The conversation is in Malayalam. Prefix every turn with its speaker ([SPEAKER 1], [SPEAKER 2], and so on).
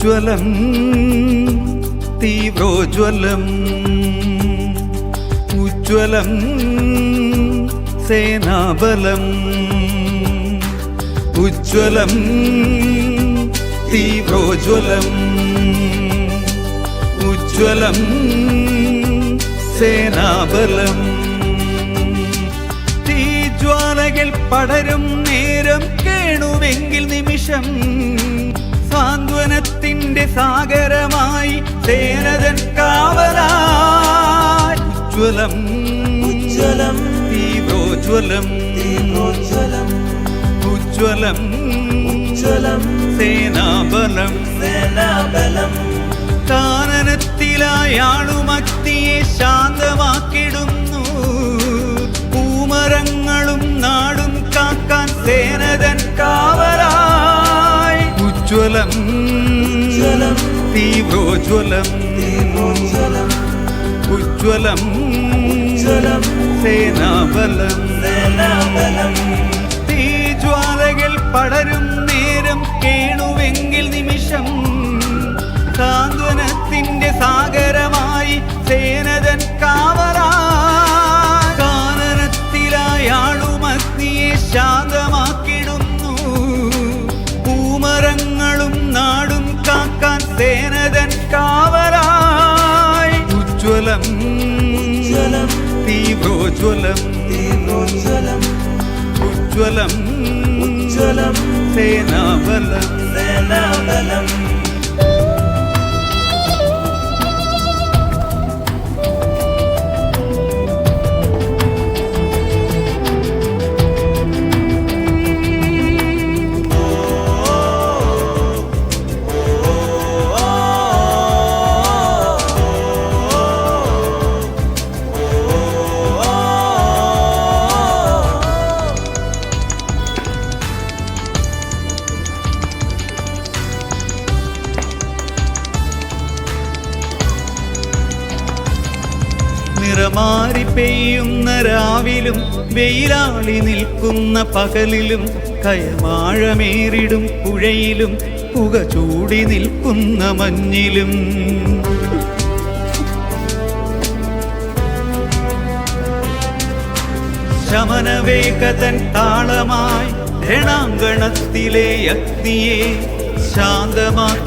[SPEAKER 1] ജ്വലം തീവ്രോജ്വലം ഉജ്വലം സേനാബലം ഉജ്വലം തീവ്രോജ്വലം ഉജ്വലം സേനാബലം. തീജ്വാലകൾ പടരും നേരം സാഗരമായി സേനതൻ കാവലായി. ഉജ്വലം
[SPEAKER 2] ഉജ്ജ്വലം
[SPEAKER 1] തീവ്രോജ്വലം
[SPEAKER 2] തീവ്രോജ്വലം
[SPEAKER 1] ഉജ്വലം
[SPEAKER 2] ഉജ്ജ്വലം
[SPEAKER 1] സേനാബലം
[SPEAKER 2] സേനാബലം.
[SPEAKER 1] കാനനത്തിലായാളുമക്തിയെ ശാന്തമാക്കിടുന്നു. പൂമരങ്ങളും നാടും കാക്കാൻ സേനതൻ കാവലായി. ഉജ്വലം
[SPEAKER 2] ഉജ്ജ്വലം
[SPEAKER 1] തീവ്രോജ്വലം
[SPEAKER 2] തീവ്രോജ്വലം
[SPEAKER 1] സേനതൻ കാവലായി. ഉജ്വലം
[SPEAKER 2] തീവ്രോജ്വലം
[SPEAKER 1] ഉജ്വലം
[SPEAKER 2] ഉജ്ജ്വലം
[SPEAKER 1] സേനാബലം
[SPEAKER 2] സേനാബലം.
[SPEAKER 1] നിറമാറി പെയ്യുന്ന രാവിലും വെയിലാളി നിൽക്കുന്ന പകലിലും കയമാഴമേറിടും പുഴയിലും പുക ചൂടി നിൽക്കുന്ന മഞ്ഞിലും. ശമനവേഗതൻ താളമായി രണാങ്കണത്തിലെ അഗ്നിയെ ശാന്തമാക്കി